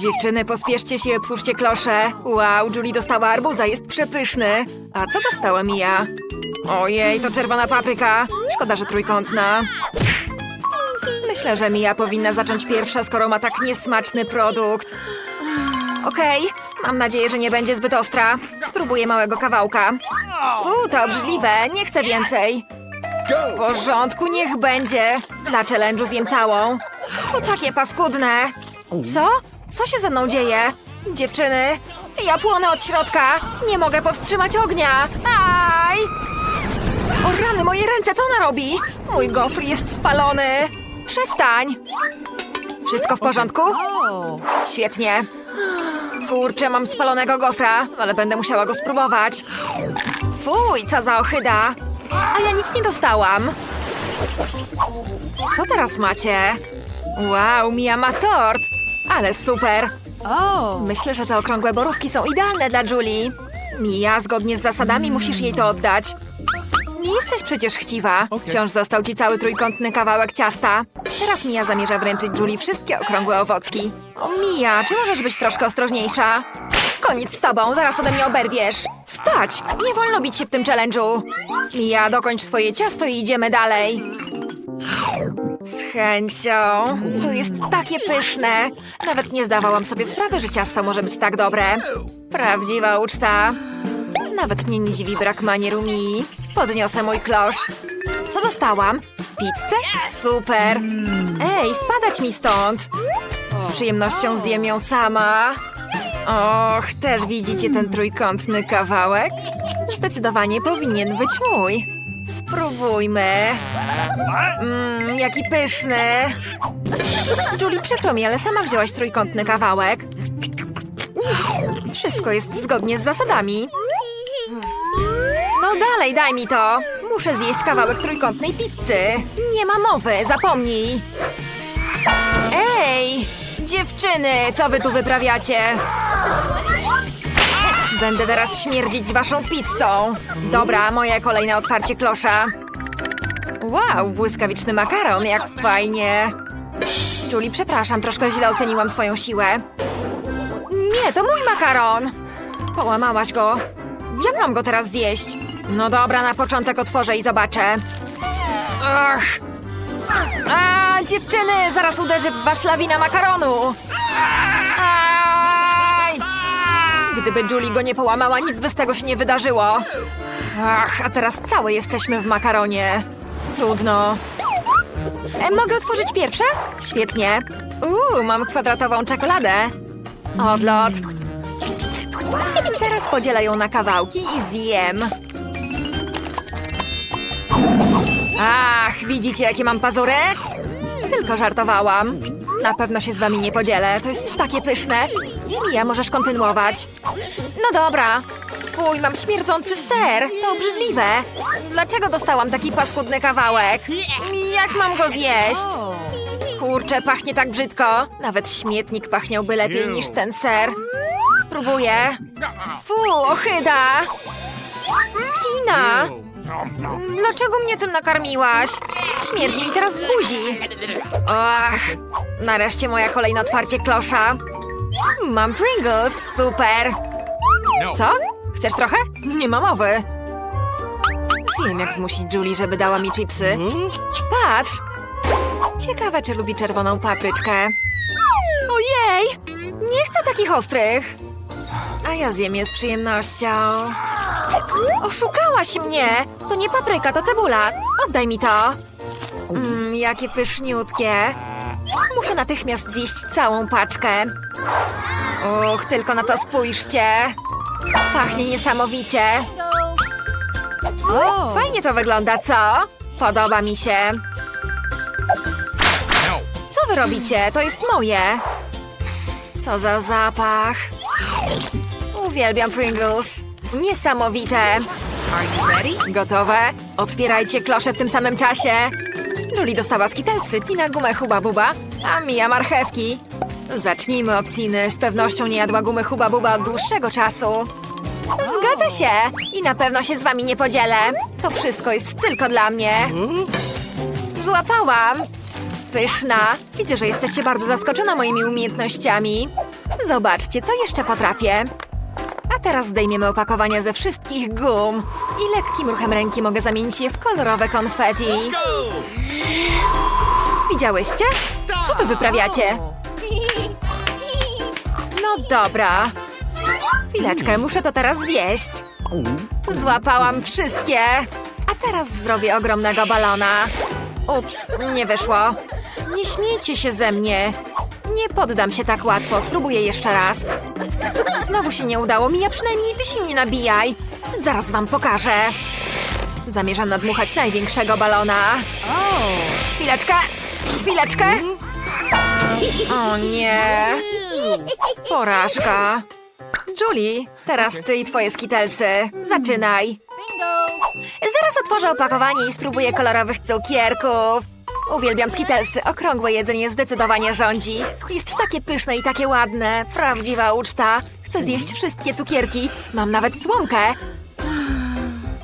Dziewczyny, pospieszcie się i otwórzcie klosze. Wow, Julie dostała arbuza, jest przepyszny. A co dostała Mia? Ojej, to czerwona papryka. Szkoda, że trójkątna. Myślę, że Mia powinna zacząć pierwsza, skoro ma tak niesmaczny produkt. Okej, mam nadzieję, że nie będzie zbyt ostra. Spróbuję małego kawałka. Fu, to obrzydliwe, nie chcę więcej. W porządku, niech będzie. Dla challenge'u zjem całą. To takie paskudne. Co? Co się ze mną dzieje? Dziewczyny, ja płonę od środka. Nie mogę powstrzymać ognia. Aj! O rany, moje ręce, co ona robi? Mój gofr jest spalony. Przestań. Wszystko w porządku? Świetnie. Kurczę, mam spalonego gofra, ale będę musiała go spróbować. Fuj, co za ohyda. A ja nic nie dostałam. Co teraz macie? Wow, Mia ma tort. Ale super. Myślę, że te okrągłe borówki są idealne dla Julie. Mia, zgodnie z zasadami musisz jej to oddać. Nie jesteś przecież chciwa. Wciąż został ci cały trójkątny kawałek ciasta. Teraz Mia zamierza wręczyć Julie wszystkie okrągłe owocki. O Mia, czy możesz być troszkę ostrożniejsza? Koniec z tobą, zaraz ode mnie oberwiesz. Stać! Nie wolno bić się w tym challenge'u. Mia, dokończ swoje ciasto i idziemy dalej. Z chęcią. To jest takie pyszne. Nawet nie zdawałam sobie sprawy, że ciasto może być tak dobre. Prawdziwa uczta. Nawet mnie nie dziwi brak manieru Mii. Podniosę mój klosz. Co dostałam? Pizzę? Super! Ej, spadać mi stąd! Z przyjemnością zjem ją sama. Och, też widzicie ten trójkątny kawałek? Zdecydowanie powinien być mój. Spróbujmy. Mmm, jaki pyszny. Julie, przykro mi, ale sama wzięłaś trójkątny kawałek. Wszystko jest zgodnie z zasadami. No dalej, daj mi to. Muszę zjeść kawałek trójkątnej pizzy. Nie ma mowy, zapomnij. Ej, dziewczyny, co wy tu wyprawiacie? Będę teraz śmierdzić waszą pizzą. Dobra, moje kolejne otwarcie klosza. Wow, błyskawiczny makaron, jak fajnie. Julie, przepraszam, troszkę źle oceniłam swoją siłę. Nie, to mój makaron. Połamałaś go. Jak mam go teraz zjeść? No dobra, na początek otworzę i zobaczę. Ach. A, dziewczyny, zaraz uderzy w was lawina makaronu. Aj! Gdyby Julie go nie połamała, nic by z tego się nie wydarzyło. Ach, a teraz całe jesteśmy w makaronie. Trudno. E, mogę otworzyć pierwsze? Świetnie. Uuu, mam kwadratową czekoladę. Odlot. Zaraz podzielę ją na kawałki i zjem. Ach, widzicie jakie mam pazury? Tylko żartowałam. Na pewno się z wami nie podzielę, to jest takie pyszne. Mija, możesz kontynuować. No dobra. Fuj, mam śmierdzący ser. To obrzydliwe. Dlaczego dostałam taki paskudny kawałek? Jak mam go zjeść? Kurczę, pachnie tak brzydko. Nawet śmietnik pachniałby lepiej niż ten ser. Próbuję. Fu, ochyda. Tina! Dlaczego mnie tym nakarmiłaś? Śmierdzi mi teraz z buzi. Ach, nareszcie moja kolejne otwarcie klosza. Mam Pringles, super. Co? Chcesz trochę? Nie ma mowy. Wiem, jak zmusić Julie, żeby dała mi chipsy. Patrz! Ciekawe, czy lubi czerwoną papryczkę. Ojej! Nie chcę takich ostrych! A ja zjem je z przyjemnością. Oszukałaś mnie! To nie papryka, to cebula. Oddaj mi to. Mmm, jakie pyszniutkie. Muszę natychmiast zjeść całą paczkę. Och, tylko na to spójrzcie. Pachnie niesamowicie. Fajnie to wygląda, co? Podoba mi się. Co wy robicie? To jest moje. Co za zapach. Uwielbiam Pringles. Niesamowite. Gotowe? Otwierajcie klosze w tym samym czasie. Julie dostała skitelsy, Tina gumę Huba Buba, a Mia marchewki. Zacznijmy od Tiny. Z pewnością nie jadła gumy Huba Buba od dłuższego czasu. Zgadza się. I na pewno się z wami nie podzielę. To wszystko jest tylko dla mnie. Złapałam. Pyszna. Widzę, że jesteście bardzo zaskoczona moimi umiejętnościami. Zobaczcie, co jeszcze potrafię. A teraz zdejmiemy opakowania ze wszystkich gum. I lekkim ruchem ręki mogę zamienić je w kolorowe konfetti. Widziałyście? Co wy wyprawiacie? No dobra. Chwileczkę, muszę to teraz zjeść. Złapałam wszystkie. A teraz zrobię ogromnego balona. Ups, nie wyszło. Nie śmiejcie się ze mnie. Nie poddam się tak łatwo, spróbuję jeszcze raz. Znowu się nie udało mi, a przynajmniej ty się nie nabijaj. Zaraz wam pokażę. Zamierzam nadmuchać największego balona. Chwileczkę, chwileczkę. O nie. Porażka. Julie, teraz ty i twoje skitelsy. Zaczynaj. Zaraz otworzę opakowanie i spróbuję kolorowych cukierków. Uwielbiam skitelsy. Okrągłe jedzenie zdecydowanie rządzi. Jest takie pyszne i takie ładne. Prawdziwa uczta. Chcę zjeść wszystkie cukierki. Mam nawet słomkę.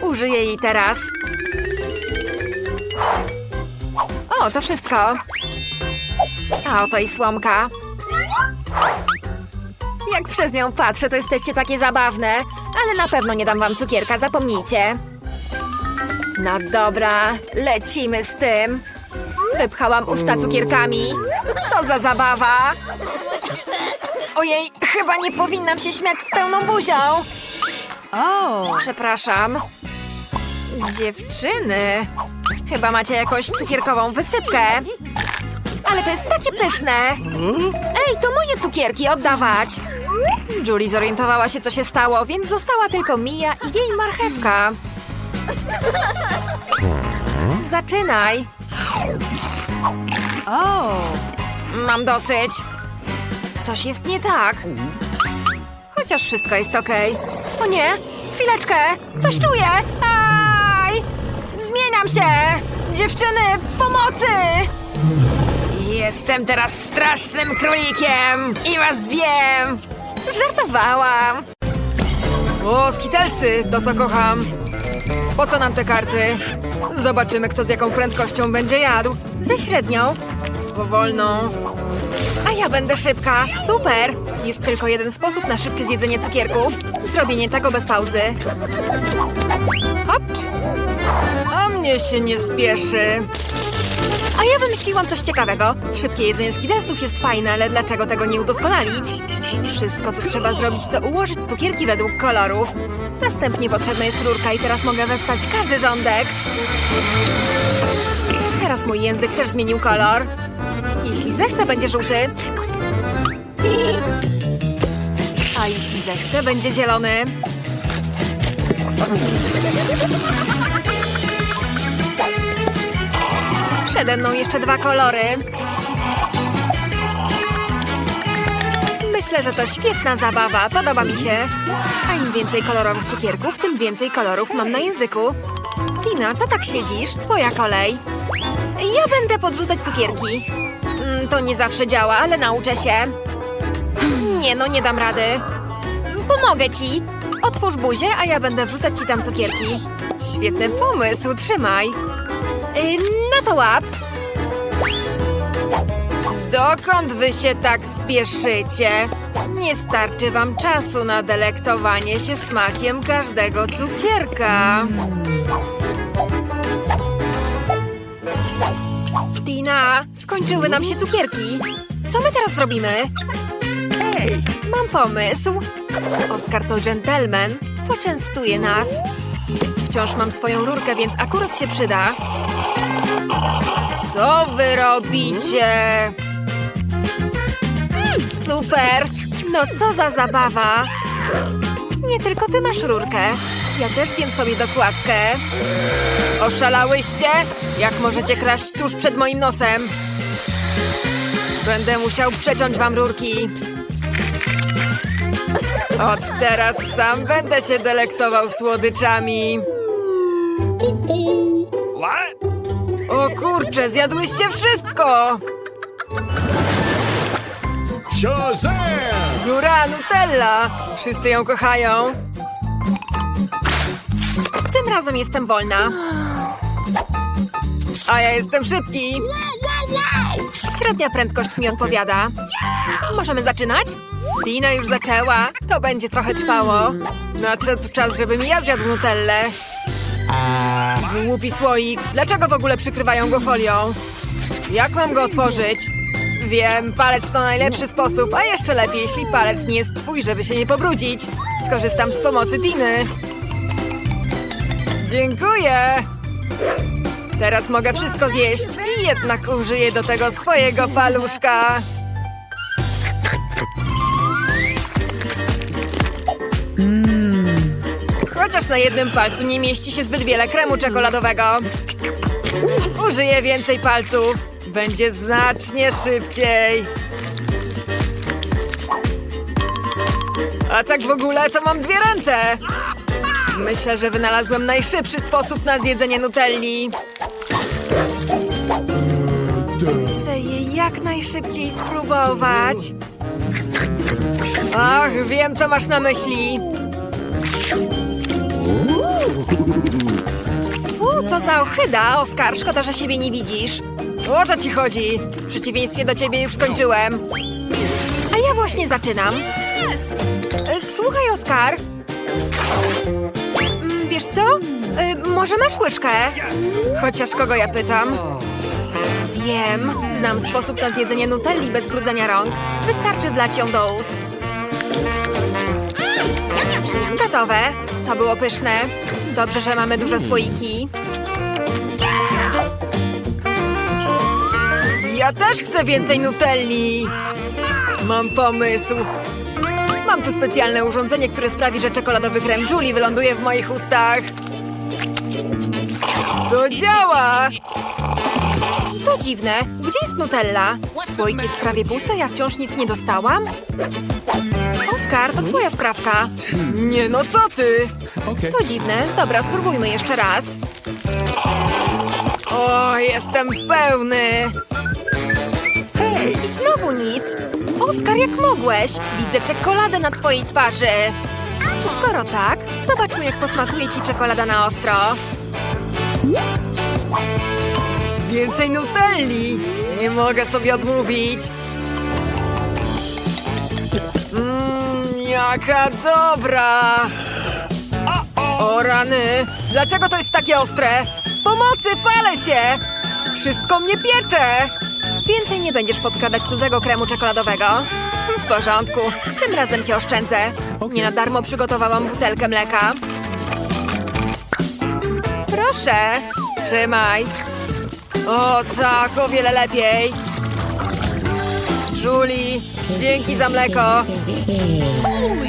Użyję jej teraz. O, to wszystko. A oto i słomka. Jak przez nią patrzę, to jesteście takie zabawne. Ale na pewno nie dam wam cukierka, zapomnijcie. No dobra, lecimy z tym. Wypchałam usta cukierkami. Co za zabawa! Ojej, chyba nie powinnam się śmiać z pełną buzią. O! Przepraszam. Dziewczyny, chyba macie jakąś cukierkową wysypkę. Ale to jest takie pyszne. Ej, to moje cukierki, oddawać. Julie zorientowała się, co się stało, więc została tylko Mia i jej marchewka. Zaczynaj. O! Mam dosyć. Coś jest nie tak. Chociaż wszystko jest okej. O nie! Chwileczkę! Coś czuję! Aj! Zmieniam się! Dziewczyny, pomocy! Jestem teraz strasznym królikiem i was zjem! Żartowałam! O, skitelsy, to co kocham. Po co nam te karty? Zobaczymy, kto z jaką prędkością będzie jadł. Ze średnią. Z powolną. A ja będę szybka. Super! Jest tylko jeden sposób na szybkie zjedzenie cukierków. Zrobienie tego bez pauzy. Hop! A mnie się nie spieszy. A ja wymyśliłam coś ciekawego. Szybkie jedzenie skidelsów jest fajne, ale dlaczego tego nie udoskonalić? Wszystko, co trzeba zrobić, to ułożyć cukierki według kolorów. Następnie potrzebna jest rurka i teraz mogę wessać każdy rządek. Teraz mój język też zmienił kolor. Jeśli zechce, będzie żółty. A jeśli zechce, będzie zielony. Przede mną jeszcze dwa kolory. Myślę, że to świetna zabawa. Podoba mi się. A im więcej kolorowych cukierków, tym więcej kolorów mam na języku. Tina, co tak siedzisz? Twoja kolej. Ja będę podrzucać cukierki. Mm, To nie zawsze działa, ale nauczę się. Nie no, nie dam rady. Pomogę ci. Otwórz buzię, a ja będę wrzucać ci tam cukierki. Świetny pomysł, trzymaj. Yy, no to łap. Dokąd wy się tak spieszycie? Nie starczy wam czasu na delektowanie się smakiem każdego cukierka. Tina, skończyły nam się cukierki. Co my teraz zrobimy? Mam pomysł. Oskar to dżentelmen. Poczęstuje nas. Wciąż mam swoją rurkę, więc akurat się przyda. Co wy robicie? Super! No co za zabawa! Nie tylko ty masz rurkę. Ja też zjem sobie dokładkę. Oszalałyście? Jak możecie kraść tuż przed moim nosem? Będę musiał przeciąć wam rurki. Od teraz sam będę się delektował słodyczami. O kurczę, zjadłyście wszystko! Shazam! Jura, Nutella! Wszyscy ją kochają. Tym razem jestem wolna. A ja jestem szybki. Średnia prędkość mi odpowiada. Możemy zaczynać? Dina już zaczęła. To będzie trochę trwało. Nadszedł czas, żebym ja zjadł nutellę. Głupi słoik. Dlaczego w ogóle przykrywają go folią? Jak mam go otworzyć? Wiem, palec to najlepszy sposób, a jeszcze lepiej, jeśli palec nie jest twój, żeby się nie pobrudzić. Skorzystam z pomocy Diny. Dziękuję. Teraz mogę wszystko zjeść i jednak użyję do tego swojego paluszka. Chociaż na jednym palcu nie mieści się zbyt wiele kremu czekoladowego. Użyję więcej palców. Będzie znacznie szybciej. A tak w ogóle to mam dwie ręce. Myślę, że wynalazłem najszybszy sposób na zjedzenie nutelli. Chcę jej jak najszybciej spróbować. Ach, wiem, co masz na myśli. Fu, co za ohyda, Oskar, szkoda, że siebie nie widzisz. O co ci chodzi? W przeciwieństwie do ciebie już skończyłem. A ja właśnie zaczynam. E, Słuchaj, Oskar. Mm, Wiesz co? E, Może masz łyżkę? Chociaż kogo ja pytam? Wiem, znam sposób na zjedzenie nutelli bez brudzenia rąk. Wystarczy wlać ją do ust. Gotowe. To było pyszne. Dobrze, że mamy duże słoiki. Ja też chcę więcej nutelli. Mam pomysł. Mam tu specjalne urządzenie, które sprawi, że czekoladowy krem Julie wyląduje w moich ustach. To działa! To dziwne. Gdzie jest Nutella? Słoik jest prawie pusty, ja wciąż nic nie dostałam? Oskar, to twoja sprawka. Nie no, co ty? Okay. To dziwne. Dobra, spróbujmy jeszcze raz. O, jestem pełny. I znowu nic. Oskar, jak mogłeś? Widzę czekoladę na twojej twarzy. Skoro tak, zobaczmy, jak posmakuje ci czekolada na ostro. Więcej nutelli! Nie mogę sobie odmówić. Mmm, jaka dobra! O rany! Dlaczego to jest takie ostre? Pomocy, palę się! Wszystko mnie piecze! Więcej nie będziesz podkradać cudzego kremu czekoladowego. W porządku, tym razem cię oszczędzę. Nie na darmo przygotowałam butelkę mleka. Proszę, trzymaj. O tak, o wiele lepiej. Julie, dzięki za mleko.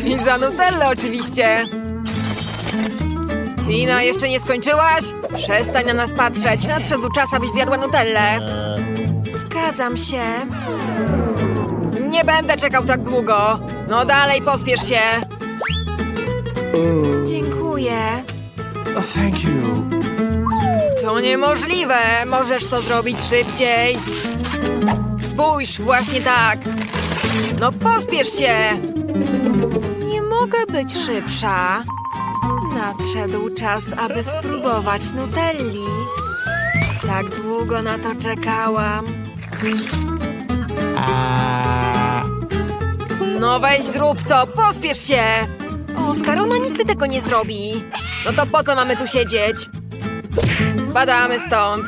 I za nutellę oczywiście. Tina, jeszcze nie skończyłaś? Przestań na nas patrzeć. Nadszedł czas, abyś zjadła nutellę. Zgadzam się. Nie będę czekał tak długo. No dalej, pospiesz się. Dziękuję. Oh, thank you. To niemożliwe. Możesz to zrobić szybciej. Spójrz, właśnie tak. No pospiesz się. Nie mogę być szybsza. Nadszedł czas, aby spróbować Nutelli. Tak długo na to czekałam. No weź zrób to, pospiesz się! Oskar, ona nigdy tego nie zrobi. No to po co mamy tu siedzieć? Spadamy stąd.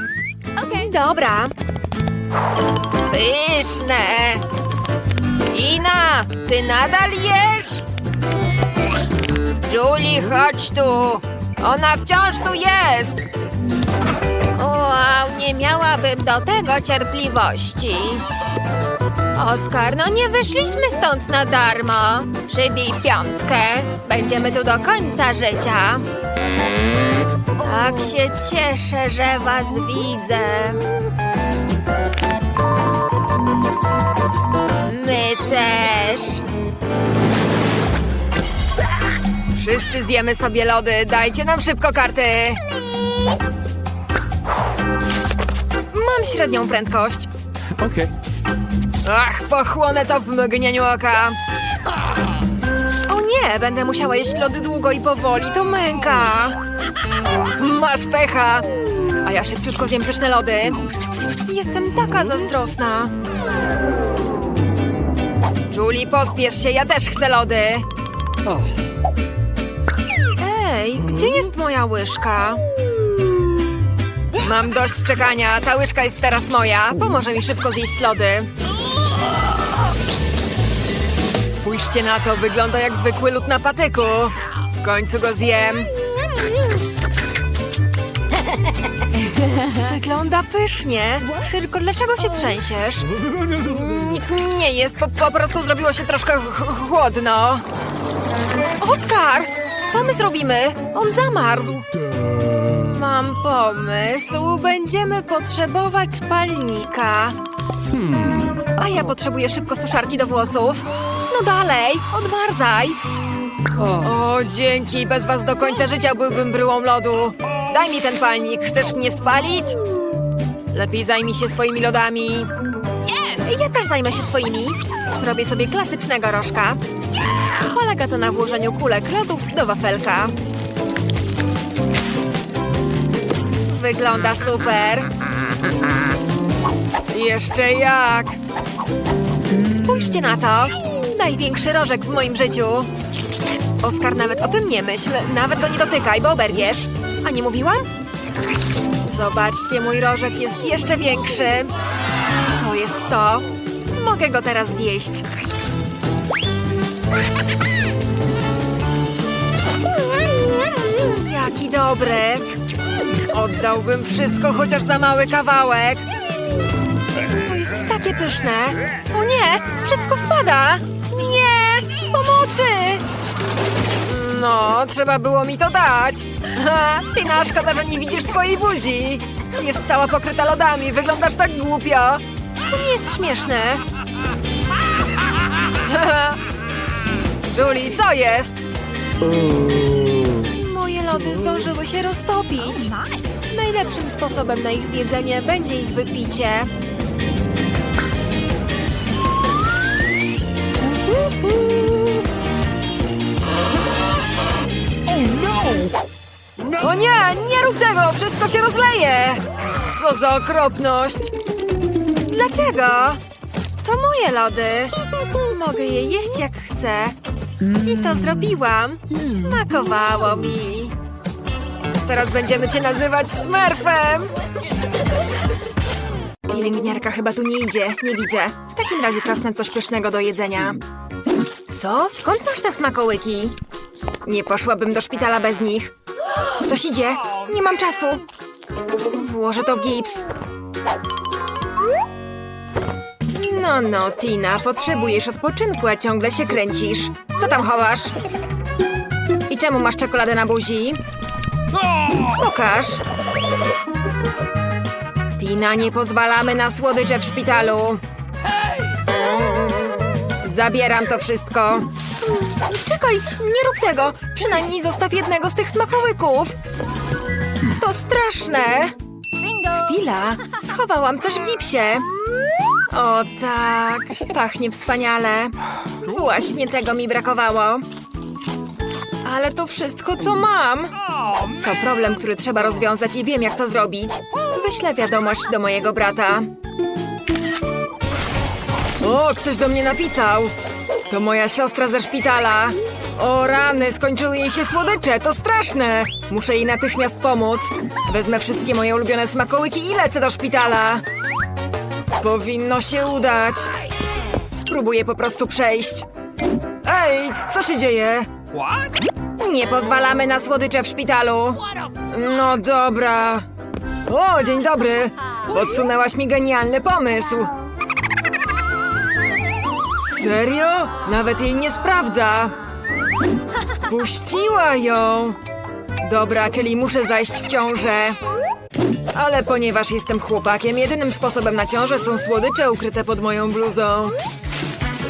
Okej. Dobra. Pyszne! Ina, ty nadal jesz? Julie, chodź tu! Ona wciąż tu jest! Wow, nie miałabym do tego cierpliwości. Oskar, no nie wyszliśmy stąd na darmo. Przybij piątkę. Będziemy tu do końca życia. Tak się cieszę, że was widzę. My też. Wszyscy zjemy sobie lody. Dajcie nam szybko karty. Mam średnią prędkość. Okay. Ach, pochłonę to w mgnieniu oka. O nie, będę musiała jeść lody długo i powoli, to męka. Masz pecha. A ja szybciutko zjem pyszne lody. Jestem taka zazdrosna. Julie, pospiesz się, ja też chcę lody. Ej, gdzie jest moja łyżka? Mam dość czekania, ta łyżka jest teraz moja. Pomoże mi szybko zjeść lody. Spójrzcie na to, wygląda jak zwykły lód na patyku. W końcu go zjem. Wygląda pysznie. Tylko dlaczego się trzęsiesz? Nic mi nie jest, po, po prostu zrobiło się troszkę ch- chłodno. Oskar! Co my zrobimy? On zamarzł. Mam pomysł. Będziemy potrzebować palnika. A ja potrzebuję szybko suszarki do włosów. No dalej, odmarzaj. O, dzięki. Bez was do końca życia byłbym bryłą lodu. Daj mi ten palnik. Chcesz mnie spalić? Lepiej zajmij się swoimi lodami. Ja też zajmę się swoimi. Zrobię sobie klasycznego rożka. Polega to na włożeniu kulek lodów do wafelka. Wygląda super. Jeszcze jak. Spójrzcie na to. Największy rożek w moim życiu. Oskar, nawet o tym nie myśl. Nawet go nie dotykaj, bo oberwiesz. A nie mówiłam? Zobaczcie, mój rożek jest jeszcze większy. To jest to. Mogę go teraz zjeść. Jaki dobry. Oddałbym wszystko chociaż za mały kawałek. To jest takie pyszne. O nie, wszystko spada. No, trzeba było mi to dać. Ha, Tina, szkoda, że nie widzisz swojej buzi. Jest cała pokryta lodami, wyglądasz tak głupio. To nie jest śmieszne. Julie, co jest? Moje lody zdążyły się roztopić. Najlepszym sposobem na ich zjedzenie będzie ich wypicie. O nie, nie rób tego! Wszystko się rozleje! Co za okropność! Dlaczego? To moje lody. Mogę je jeść jak chcę. I to zrobiłam. Smakowało mi. Teraz będziemy cię nazywać Smurfem. Pielęgniarka chyba tu nie idzie, nie widzę. W takim razie czas na coś pysznego do jedzenia. Co? Skąd masz te smakołyki? Nie poszłabym do szpitala bez nich. Ktoś idzie. Nie mam czasu. Włożę to w gips. No, no, Tina, potrzebujesz odpoczynku, a ciągle się kręcisz. Co tam chowasz? I czemu masz czekoladę na buzi? Pokaż. Tina, nie pozwalamy na słodycze w szpitalu. Zabieram to wszystko. Czekaj, nie rób tego. Przynajmniej zostaw jednego z tych smakołyków. To straszne. Chwila, schowałam coś w gipsie. O tak, pachnie wspaniale. Właśnie tego mi brakowało. Ale to wszystko, co mam. To problem, który trzeba rozwiązać i wiem, jak to zrobić. Wyślę wiadomość do mojego brata. O, ktoś do mnie napisał. To moja siostra ze szpitala. O rany, skończyły jej się słodycze, to straszne. Muszę jej natychmiast pomóc. Wezmę wszystkie moje ulubione smakołyki i lecę do szpitala. Powinno się udać. Spróbuję po prostu przejść. Ej, co się dzieje? Nie pozwalamy na słodycze w szpitalu. No dobra. O, dzień dobry. Podsunęłaś mi genialny pomysł. Serio? Nawet jej nie sprawdza. Puściła ją. Dobra, czyli muszę zajść w ciążę. Ale ponieważ jestem chłopakiem, jedynym sposobem na ciążę są słodycze ukryte pod moją bluzą.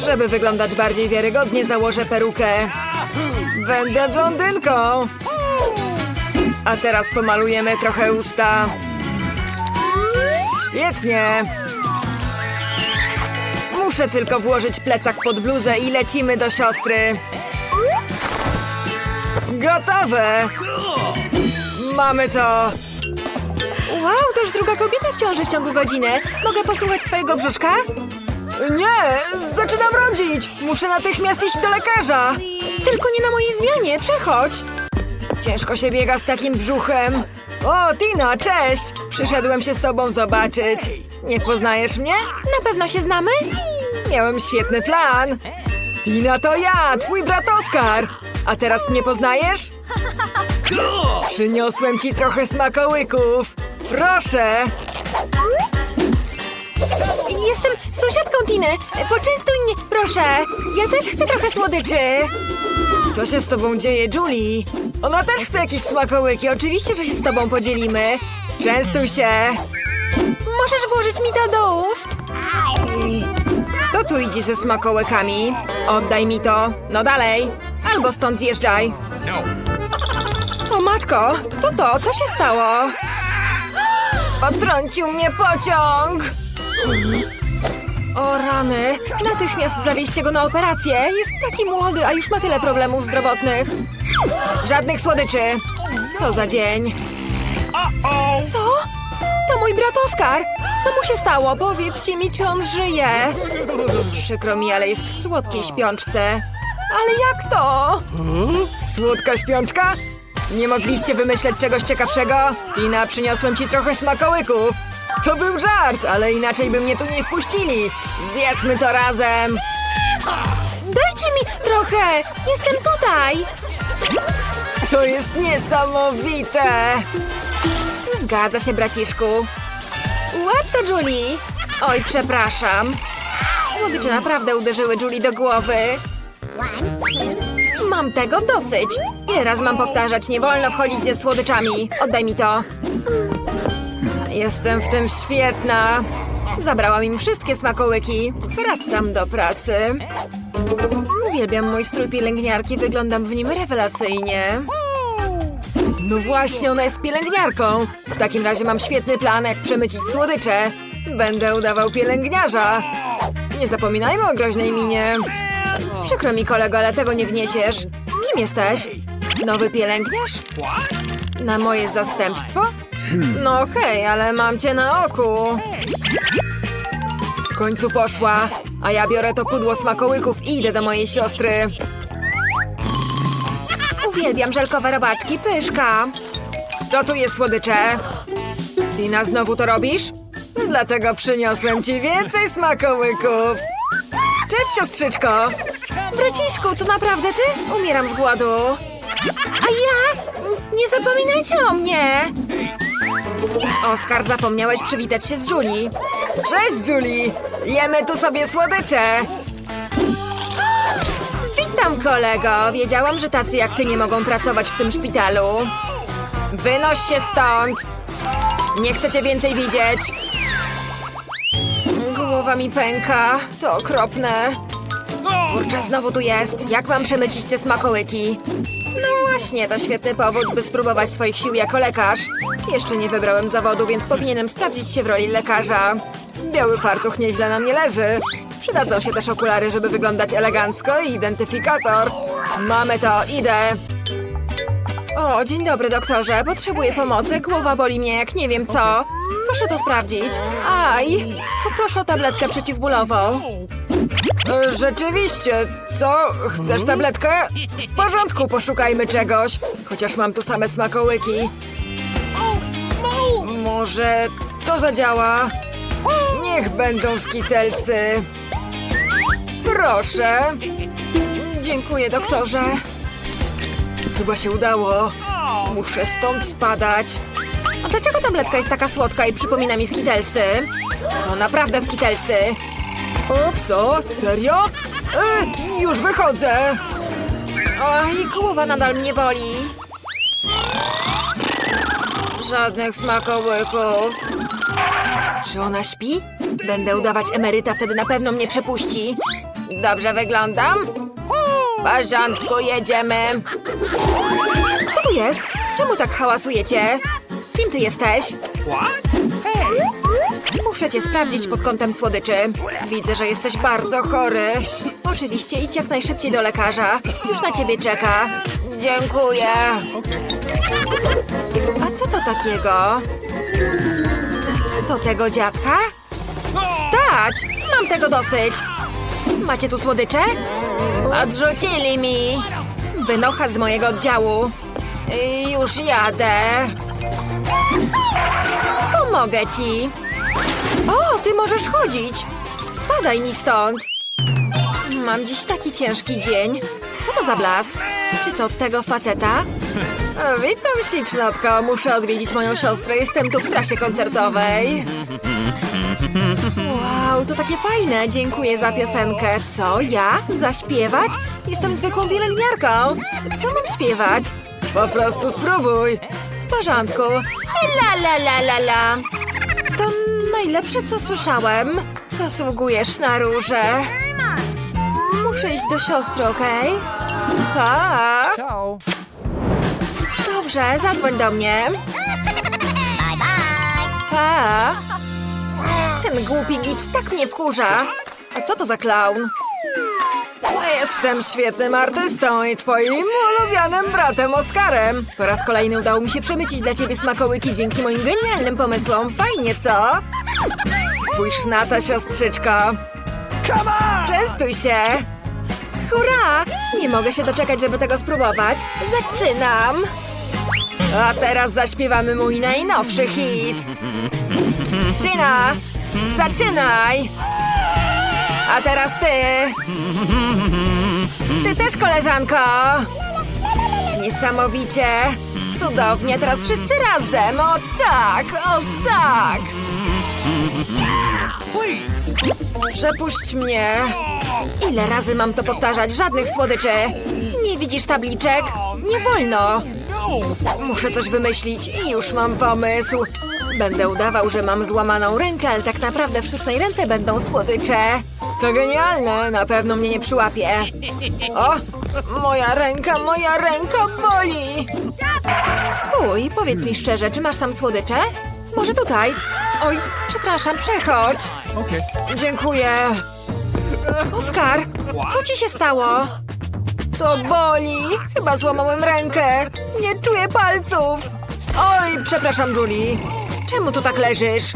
Żeby wyglądać bardziej wiarygodnie, założę perukę. Będę blondynką. A teraz pomalujemy trochę usta. Świetnie. Muszę tylko włożyć plecak pod bluzę i lecimy do siostry. Gotowe! Mamy to! Wow, to już druga kobieta w ciąży w ciągu godziny. Mogę posłuchać twojego brzuszka? Nie, zaczynam rodzić! Muszę natychmiast iść do lekarza! Tylko nie na mojej zmianie, przechodź! Ciężko się biega z takim brzuchem. O, Tina, cześć! Przyszedłem się z tobą zobaczyć. Nie poznajesz mnie? Na pewno się znamy? Miałem świetny plan. Tina to ja, twój brat Oskar. A teraz mnie poznajesz? Przyniosłem ci trochę smakołyków. Proszę. Jestem sąsiadką Tiny. Poczęstuj mnie, proszę. Ja też chcę trochę słodyczy. Co się z tobą dzieje, Julie? Ona też chce jakieś smakołyki. Oczywiście, że się z tobą podzielimy. Częstuj się. Możesz włożyć mi to do ust? To tu idzie ze smakołykami. Oddaj mi to. No dalej. Albo stąd zjeżdżaj. O matko, to to, co się stało? Potrącił mnie pociąg! O rany, natychmiast zawieźcie go na operację. Jest taki młody, a już ma tyle problemów zdrowotnych. Żadnych słodyczy. Co za dzień. Co? Mój brat Oskar. Co mu się stało? Powiedzcie mi, czy on żyje. Przykro mi, ale jest w słodkiej śpiączce. Ale jak to? Słodka śpiączka? Nie mogliście wymyśleć czegoś ciekawszego? Tina, przyniosłem ci trochę smakołyków. To był żart, ale inaczej by mnie tu nie wpuścili. Zjedzmy to razem. Dajcie mi trochę. Jestem tutaj. To jest niesamowite. Zgadza się, braciszku. Łap to, Julie. Oj, przepraszam. Słodycze naprawdę uderzyły Julie do głowy. Mam tego dosyć. Ile razy mam powtarzać? Nie wolno wchodzić ze słodyczami. Oddaj mi to. Jestem w tym świetna. Zabrałam im wszystkie smakołyki. Wracam do pracy. Uwielbiam mój strój pielęgniarki. Wyglądam w nim rewelacyjnie. No właśnie, ona jest pielęgniarką. W takim razie mam świetny plan, jak przemycić słodycze. Będę udawał pielęgniarza. Nie zapominajmy o groźnej minie. Przykro mi, kolego, ale tego nie wniesiesz. Kim jesteś? Nowy pielęgniarz? Na moje zastępstwo? No okej, ale mam cię na oku. W końcu poszła, a ja biorę to pudło smakołyków i idę do mojej siostry. Uwielbiam żelkowe robaczki, pyszka. Jest słodycze. Tina, znowu to robisz? Dlatego przyniosłem ci więcej smakołyków. Cześć, siostrzyczko. Braciszku, to naprawdę ty? Umieram z głodu. A ja? Nie zapominajcie o mnie. Oskar, zapomniałeś przywitać się z Julie. Cześć, Julie. Jemy tu sobie słodycze. Witam, kolego. Wiedziałam, że tacy jak ty nie mogą pracować w tym szpitalu. Wynoś się stąd. Nie chcę cię więcej widzieć. Głowa mi pęka. To okropne. Kurczę, znowu tu jest. Jak mam przemycić te smakołyki? No właśnie, to świetny powód, by spróbować swoich sił jako lekarz. Jeszcze nie wybrałem zawodu, więc powinienem sprawdzić się w roli lekarza. Biały fartuch nieźle na mnie leży. Przydadzą się też okulary, żeby wyglądać elegancko i identyfikator. Mamy to, idę. O, dzień dobry, doktorze. Potrzebuję pomocy. Głowa boli mnie, jak nie wiem co. Proszę to sprawdzić. Aj, poproszę o tabletkę przeciwbólową. E, Rzeczywiście, co? Chcesz tabletkę? W porządku, poszukajmy czegoś. Chociaż mam tu same smakołyki. Może to zadziała? Niech będą skitelsy. Proszę. Dziękuję, doktorze. Chyba się udało. Muszę stąd spadać. A dlaczego tabletka jest taka słodka i przypomina mi skitelsy? To naprawdę skitelsy. Ups, co? Serio? E, już wychodzę. Oj, głowa nadal mnie boli. Żadnych smakołyków. Czy ona śpi? Będę udawać emeryta, wtedy na pewno mnie przepuści. Dobrze wyglądam? W porządku, jedziemy. Kto tu jest? Czemu tak hałasujecie? Kim ty jesteś? Muszę cię sprawdzić pod kątem słodyczy. Widzę, że jesteś bardzo chory. Oczywiście idź jak najszybciej do lekarza. Już na ciebie czeka. Dziękuję. A co to takiego? To tego dziadka? Stać! Mam tego dosyć! Macie tu słodycze? Odrzucili mi! Wynocha z mojego oddziału. Już jadę. Pomogę ci. O, ty możesz chodzić. Spadaj mi stąd. Mam dziś taki ciężki dzień. Co to za blask? Czy to tego faceta? O, witam, ślicznotko. Muszę odwiedzić moją siostrę. Jestem tu w trasie koncertowej. Wow, to takie fajne. Dziękuję za piosenkę. Co, ja? Zaśpiewać? Jestem zwykłą pielęgniarką. Co mam śpiewać? Po prostu spróbuj. W porządku. La la la la la. Najlepsze, co słyszałem. Zasługujesz na róże. Muszę iść do siostry, okej? Pa! Ciao. Dobrze, zadzwoń do mnie. Pa! Ten głupi gips tak mnie wkurza. A co to za klaun? Jestem świetnym artystą i twoim ulubionym bratem Oskarem. Po raz kolejny udało mi się przemycić dla ciebie smakołyki dzięki moim genialnym pomysłom. Fajnie, co? Spójrz na to, siostrzyczko. Come on! Częstuj się! Hurra! Nie mogę się doczekać, żeby tego spróbować. Zaczynam! A teraz zaśpiewamy mój najnowszy hit. Tina, zaczynaj! A teraz ty! Ty też, koleżanko! Niesamowicie! Cudownie, teraz wszyscy razem! O tak, o tak! Przepuść mnie! Ile razy mam to powtarzać? Żadnych słodyczy! Nie widzisz tabliczek? Nie wolno! No. Muszę coś wymyślić i już mam pomysł. Będę udawał, że mam złamaną rękę, ale tak naprawdę w sztucznej ręce będą słodycze. To genialne, na pewno mnie nie przyłapie. O, moja ręka, moja ręka boli! Stój, powiedz mi szczerze, czy masz tam słodycze? Może tutaj? Oj, przepraszam, przechodź. Dziękuję. Oskar, co ci się stało? To boli. Chyba złamałem rękę. Nie czuję palców. Oj, przepraszam, Julie. Czemu tu tak leżysz?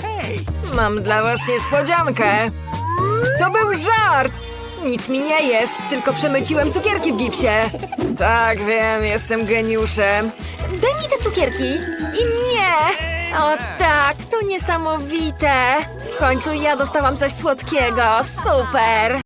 Mam dla was niespodziankę. To był żart. Nic mi nie jest, tylko przemyciłem cukierki w gipsie. Tak, wiem, jestem geniuszem. Daj mi te cukierki. I mnie. O tak, to niesamowite. W końcu ja dostałam coś słodkiego. Super.